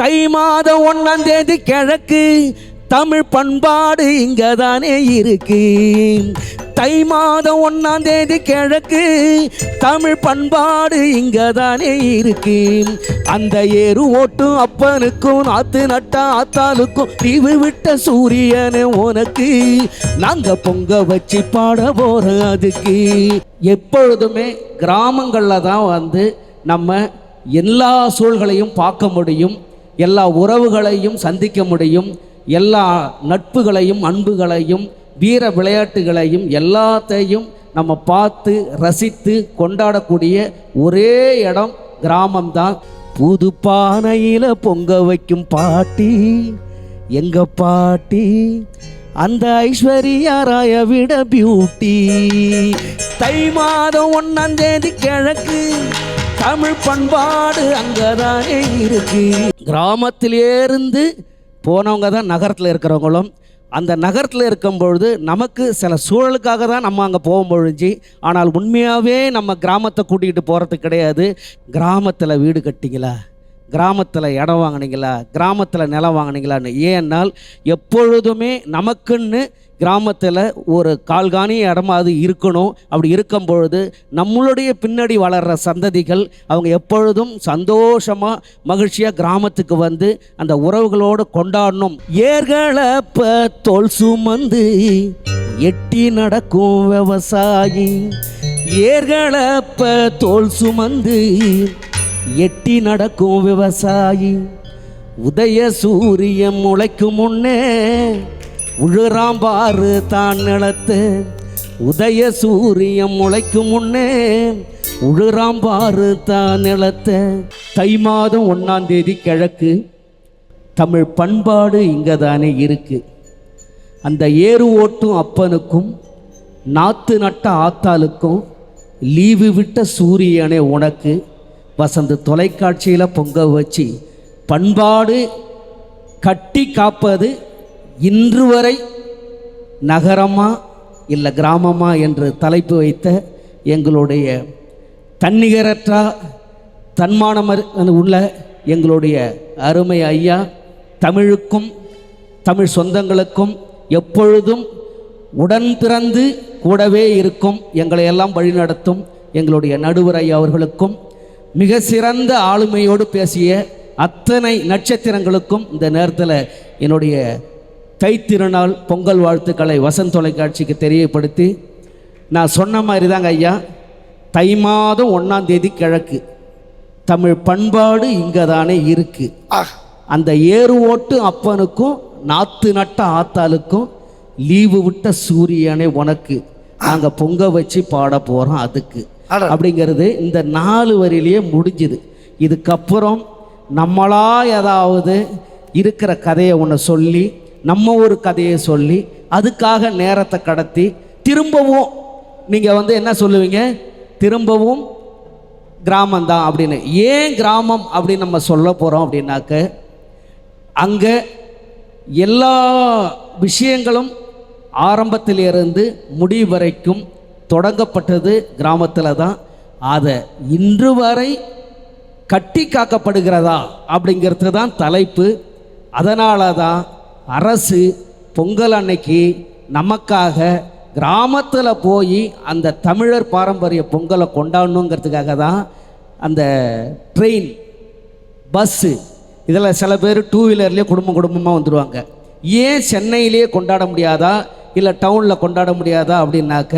தை மாதம் ஒன்னாம் தேதி கிழக்கு தமிழ் பண்பாடு இங்க தானே இருக்கு. தை மாதம் ஒன்னாம் தேதி கிழக்கு தமிழ் பண்பாடு இங்க தானே இருக்கு. அந்த ஏறு ஓட்டும் அப்பனுக்கும் நாத்து நட்டா ஆத்தாளுக்கும் தீவு விட்ட சூரியனு உனக்கு. நாங்க பொங்க வச்சு பாட போறோம் அதுக்கு. எப்பொழுதுமே கிராமங்களில் தான் வந்து நம்ம எல்லா சூழ்களையும் பார்க்க முடியும். எல்லா உறவுகளையும் சந்திக்க முடியும். எல்லா நட்புகளையும் அன்புகளையும் வீர விளையாட்டுகளையும் எல்லாத்தையும் நம்ம பார்த்து ரசித்து கொண்டாடக்கூடிய ஒரே இடம் கிராமம்தான். புது பானையில் பொங்க வைக்கும் பாட்டி. எங்க பாட்டி? அந்த ஐஸ்வர்யா ராய விட பியூட்டி தை மாதம் ஒன்னாம் தேதி கிழக்கு. தமிழ் பண்பாடு அங்கதானே இருக்கு. கிராமத்திலே இருந்து போனவங்க தான் நகரத்தில் இருக்கிறவங்களும் அந்த நகரத்தில் இருக்கும் பொழுது நமக்கு சில சூழலுக்காக தான் நம்ம அங்கே போக பொழிஞ்சு ஆனால் உண்மையாகவே நம்ம கிராமத்தை கூட்டிகிட்டு போகிறது கிடையாது. கிராமத்தில் வீடு கட்டிங்களா? கிராமத்தில் இடம் வாங்குனீங்களா? கிராமத்தில் நிலம் வாங்குனீங்களான்னு. ஏன்னால் எப்பொழுதுமே நமக்குன்னு கிராமத்தில் ஒரு கால்காணி இடமா அது இருக்கணும். அப்படி இருக்கும் பொழுது நம்மளுடைய பின்னாடி வளர்கிற சந்ததிகள் அவங்க எப்பொழுதும் சந்தோஷமாக மகிழ்ச்சியாக கிராமத்துக்கு வந்து அந்த உறவுகளோடு கொண்டாடணும். ஏர்களப்ப தோல் சுமந்து எட்டி நடக்கும் விவசாயி. ஏர்களப்ப தோல் சுமந்து எட்டி நடக்கும் விவசாயி. உதய சூரியன் முளைக்கும் முன்னே உழுறாம் பாரு தான் நிலத்து. உதய சூரியன் முளைக்கும் முன்னே உழுறாம் பாரு தான் நிலத்து. தை மாதம் ஒன்றாம் தேதி கிழக்கு. தமிழ் பண்பாடு இங்கே தானே இருக்கு. அந்த ஏறு ஓட்டும் அப்பனுக்கும் நாத்து நட்ட ஆத்தாளுக்கும் லீவு விட்ட சூரியனே உனக்கு. வசந்த தொலைக்காட்சியில் பொங்க வச்சு பண்பாடு கட்டி காப்பது இன்று வரை நகரமா இல்லை கிராமமா என்று தலைப்பு வைத்த எங்களுடைய தன்னிகரற்றா தன்மானமர் உள்ள எங்களுடைய அருமை ஐயா தமிழுக்கும் தமிழ் சொந்தங்களுக்கும் எப்பொழுதும் உடன் பிறந்து கூடவே இருக்கும். எங்களை எல்லாம் வழிநடத்தும் எங்களுடைய நடுவர் ஐயா அவர்களுக்கும் மிக சிறந்த ஆளுமையோடு பேசிய அத்தனை நட்சத்திரங்களுக்கும் இந்த நேரத்தில் என்னுடைய தைத்திருநாள் பொங்கல் வாழ்த்துக்களை வசந்த் தொலைக்காட்சிக்கு தெரியப்படுத்தி நான் சொன்ன மாதிரி தாங்க ஐயா தை மாதம் ஒன்றாம் தேதி கிழக்கு. தமிழ் பண்பாடு இங்கே தானே இருக்கு அந்த ஏறு ஓட்டு அப்பனுக்கும் நாத்து நட்ட ஆத்தாளுக்கும் லீவு விட்ட சூரியனே உனக்கு. நாங்கள் பொங்க வச்சு பாட போகிறோம் அதுக்கு. அப்படிங்கிறது இந்த நாலு வரியிலேயே முடிஞ்சுது. இதுக்கப்புறம் நம்மளா ஏதாவது இருக்கிற கதையை ஒன்று சொல்லி நம்ம ஒரு கதையை சொல்லி அதுக்காக நேரத்தை கடத்தி திரும்பவும் நீங்கள் வந்து என்ன சொல்லுவீங்க? திரும்பவும் கிராமந்தான் அப்படின்னு. ஏன் கிராமம் அப்படின்னு நம்ம சொல்ல போகிறோம் அப்படின்னாக்க அங்கே எல்லா விஷயங்களும் ஆரம்பத்திலிருந்து முடிவு வரைக்கும் தொடங்கப்பட்டது கிராமத்தில் தான். அதை இன்று வரை கட்டி காக்கப்படுகிறதா அப்படிங்கிறது தான் தலைப்பு. அதனால தான் அரசு பொங்கல் அன்னைக்கு நமக்காக கிராமத்தில் போய் அந்த தமிழர் பாரம்பரிய பொங்கலை கொண்டாடணுங்கிறதுக்காக தான் அந்த ட்ரெயின் பஸ்ஸு இதில் சில பேர் டூ வீலர்லேயே குடும்பம் குடும்பமாக வந்துடுவாங்க ஏன் சென்னையிலேயே கொண்டாட முடியாதா? இல்லை டவுனில் கொண்டாட முடியாதா அப்படின்னாக்க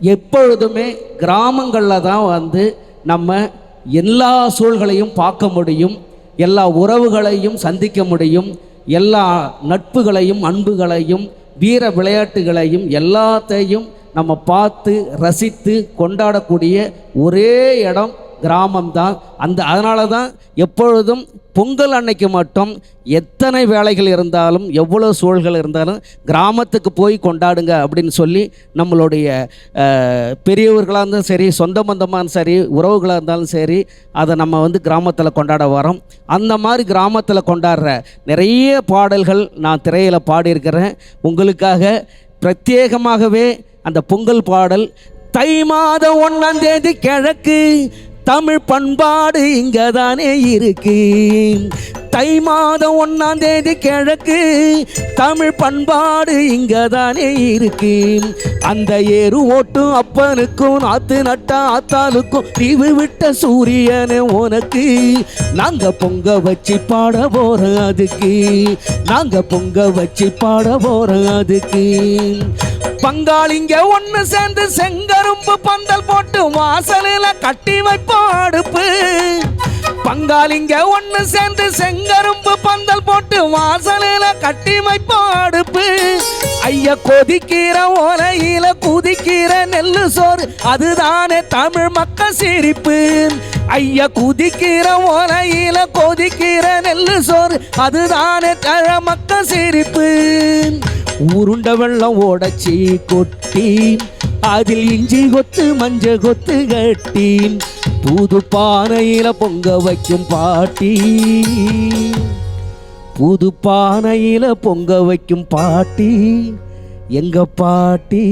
எப்பொழுதுமே கிராமங்களில் தான் வந்து நம்ம எல்லா சூழ்களையும் பார்க்க முடியும் எல்லா உறவுகளையும் சந்திக்க முடியும் எல்லா நட்புகளையும் அன்புகளையும் வீர விளையாட்டுகளையும் எல்லாத்தையும் நம்ம பார்த்து ரசித்து கொண்டாடக்கூடிய ஒரே இடம் கிராமம் தான் அந்த அதனால தான் எப்பொழுதும் பொங்கல் அன்னைக்கு மட்டும் எத்தனை வேலைகள் இருந்தாலும் எவ்வளோ சூழல்கள் இருந்தாலும் கிராமத்துக்கு போய் கொண்டாடுங்க அப்படின்னு சொல்லி நம்மளுடைய பெரியவர்களாக இருந்தாலும் சரி சொந்த பந்தமாக சரி உறவுகளாக இருந்தாலும் சரி அதை நம்ம வந்து கிராமத்தில் கொண்டாட வரோம். அந்த மாதிரி கிராமத்தில் கொண்டாடுற நிறைய பாடல்கள் நான் திரையில் பாடியிருக்கிறேன். உங்களுக்காக பிரத்யேகமாகவே அந்த பொங்கல் பாடல் தை மாதம் ஒன்றாம் தேதி கிழக்கு தமிழ் பண்பாடு இங்கே தானே இருக்கு. தை மாதம் ஒன்றாம் தேதி கிழக்கு தமிழ் பண்பாடு இங்க தானே இருக்கு. அந்த ஏறு ஓட்டும் அப்பனுக்கும் நாத்து நட்டா ஆத்தாளுக்கும் தீவு விட்ட சூரியனு உனக்கு. நாங்க பொங்க வச்சு பாட போறோம் அதுக்கு. நாங்க பொங்க வச்சு பாட போறோம் அதுக்கு. பங்காளிங்க ஒன்று சேர்ந்து செங்கரும்பு பந்தல் போட்டு வாசலில் கட்டி வைப்போம் அடுப்பு. பங்காளிங்க ஒன்று சேர்ந்து செங்கரும்பு பந்தல் போட்டு வாசலில் கட்டி வைப்போம் அடுப்பு. ஐய கொதிக்கிற ஓலையில குதிக்கிற நெல்லு சோறு அதுதானே தமிழ் மக்கள் சிரிப்பு. ஐய குதிக்கிற ஓலையில கொதிக்கிற நெல்லு சோறு அதுதானே தமிழ் மக்கள் சிரிப்பு. உருண்ட வெள்ளம் ஓடச்சி கொட்டி அதில் இஞ்சி கொத்து மஞ்ச கொத்து கட்டி புது பானையில பொங்க வைக்கும் பாட்டி புது பானையில பொங்க வைக்கும் பாட்டி எங்க பாட்டி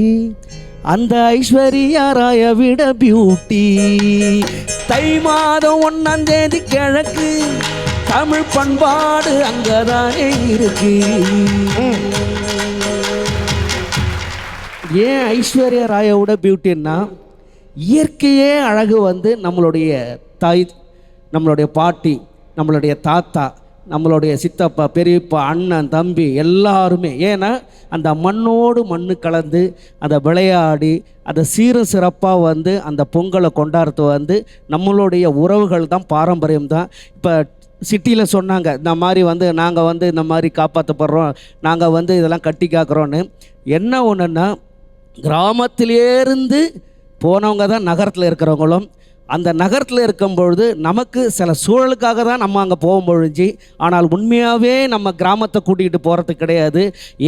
அந்த ஐஸ்வர்யா ராய விட பியூட்டி தை மாதம் ஒன்னாம் தேதி கிழக்கு தமிழ் பண்பாடு அங்கதானே இருக்கு. ஏன் ஐஸ்வர்யா ராயோட பியூட்டின்னா இயற்கையே அழகு வந்து நம்மளுடைய தாய் நம்மளுடைய பாட்டி நம்மளுடைய தாத்தா நம்மளுடைய சித்தப்பா பெரியப்பா அண்ணன் தம்பி எல்லாருமே. ஏன்னா அந்த மண்ணோடு மண்ணு கலந்து அதை விளையாடி அதை சீர சிறப்பாக வந்து அந்த பொங்கலை கொண்டாடுறது வந்து நம்மளுடைய உறவுகள் தான் பாரம்பரியம் தான். இப்போ சிட்டியில் சொன்னாங்க இந்த மாதிரி வந்து நாங்கள் வந்து இந்த மாதிரி காப்பாற்றப்படுறோம் நாங்கள் வந்து இதெல்லாம் கட்டி காக்கிறோன்னு என்ன ஒன்றுன்னா கிராமத்திலேருந்து போனவங்க தான் நகரத்தில் இருக்கிறவங்களும் அந்த நகரத்தில் இருக்கும் பொழுது நமக்கு சில சூழலுக்காக தான் நம்ம அங்கே போக பொழிஞ்சு ஆனால் உண்மையாகவே நம்ம கிராமத்தை கூட்டிகிட்டு போகிறது கிடையாது.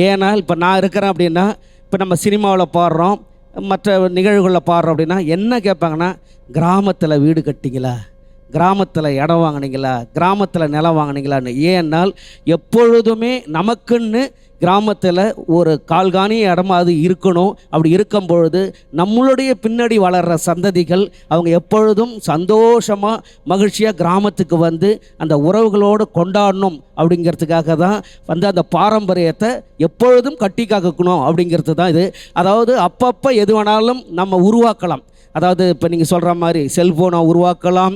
ஏனால் இப்போ நான் இருக்கிறேன் அப்படின்னா இப்போ நம்ம சினிமாவில் பாடுறோம் மற்ற நிகழ்வுகளில் பாடுறோம் அப்படின்னா என்ன கேட்பாங்கன்னா கிராமத்தில் வீடு கட்டிங்களா? கிராமத்தில் இடம் வாங்குனீங்களா? கிராமத்தில் நிலம் வாங்குனீங்களான்னு. ஏன்னால் எப்பொழுதுமே நமக்குன்னு கிராமத்தில் ஒரு கால்காணி இடமா அது இருக்கணும். அப்படி இருக்கும் பொழுது நம்மளுடைய பின்னாடி வளர்கிற சந்ததிகள் அவங்க எப்பொழுதும் சந்தோஷமாக மகிழ்ச்சியாக கிராமத்துக்கு வந்து அந்த உறவுகளோடு கொண்டாடணும் அப்படிங்கிறதுக்காக தான் வந்து அந்த பாரம்பரியத்தை எப்பொழுதும் கட்டி காக்கணும் அப்படிங்கிறது தான் இது. அதாவது அப்பப்போ எது வேணாலும் நம்ம உருவாக்கலாம். அதாவது இப்போ நீங்கள் சொல்கிற மாதிரி செல்ஃபோனை உருவாக்கலாம்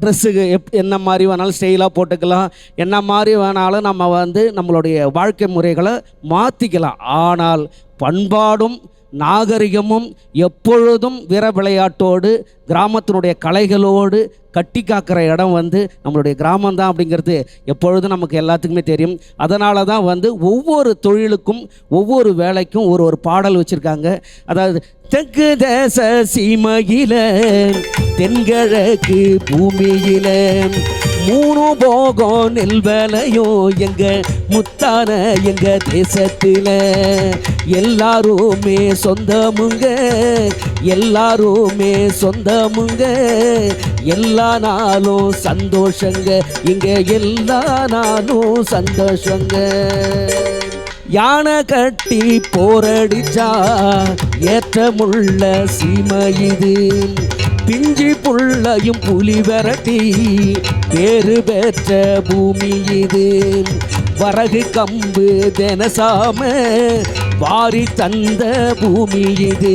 ட்ரெஸ்ஸுக்கு எப் என்ன மாதிரி வேணாலும் ஸ்டைலாக போட்டுக்கலாம் என்ன மாதிரி வேணாலும் நம்ம வந்து நம்மளுடைய வாழ்க்கை முறைகளை மாற்றிக்கலாம் ஆனால் பண்பாடும் நாகரிகமும் எப்பொழுதும் வீர விளையாட்டோடு கிராமத்தினுடைய கலைகளோடு கட்டி காக்கிற இடம் வந்து நம்மளுடைய கிராமம் தான் அப்படிங்கிறது எப்பொழுதும் நமக்கு எல்லாத்துக்குமே தெரியும். அதனால தான் வந்து ஒவ்வொரு தொழிலுக்கும் ஒவ்வொரு வேலைக்கும் ஒரு ஒரு பாடல் வச்சுருக்காங்க. அதாவது தெற்கு தேச சீமையில தென்கிழக்கு பூமியில மூணு போகம் நெல் வேலையோ எங்க முத்தான எங்க தேசத்தில். எல்லாருமே சொந்தமுங்க எல்லாருமே சொந்தமுங்க. எல்லா நாளும் சந்தோஷங்க இங்க எல்லா நாளும் சந்தோஷங்க. யானை கட்டி போரடிச்சா ஏற்றமுள்ள சீமை இது. பிஞ்சி புள்ளையும் புலி விரட்டி பேறு பெற்ற பூமி இது. வரகு கம்பு தினசாம வாரி தந்த பூமி இது.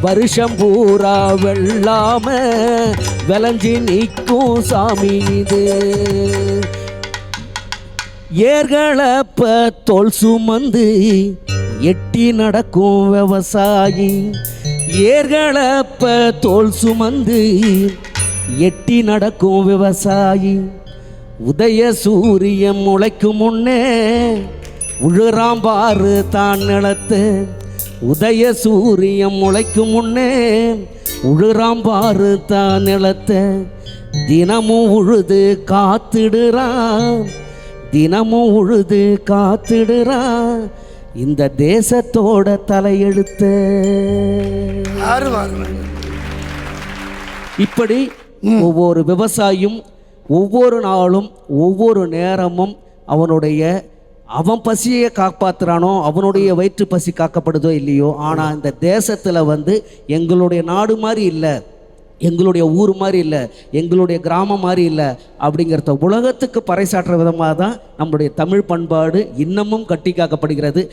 வருஷம் பூரா வெள்ளாம விளைஞ்சி நிற்கும் சாமி இது. ஏர்களப்ப தோல் சுமந்து எட்டி நடக்கும் விவசாயி. ஏர்களப்ப தோல் சுமந்து எட்டி நடக்கும் விவசாயி உதய சூரியன் முளைக்கும் முன்னே உழுறாம் பாரு தான் நிலத்து. உதய சூரியன் முளைக்கும் முன்னே உழுறாம் பாரு தான் நிலத்தை. தினமும் உழுது காத்திடுறான் தினமும் உழுது காத்திடுறா இந்த தேசத்தோட தலையெழுத்து. இப்படி ஒவ்வொரு விவசாயியும் ஒவ்வொரு நாளும் ஒவ்வொரு நேரமும் அவனுடைய அவன் பசியை காப்பாத்துறானோ அவனுடைய வயிற்று பசி காக்கப்படுதோ இல்லையோ ஆனால் இந்த தேசத்தில் வந்து எங்களுடைய நாடு மாதிரி இல்லை. எங்களுடைய ஊர் மாதிரி இல்லை எங்களுடைய கிராமம் மாதிரி இல்லை அப்படிங்கிறத உலகத்துக்கு பறைசாற்ற விதமாக தான் நம்மளுடைய தமிழ் பண்பாடு இன்னமும் கட்டி காக்கப்படுகிறது.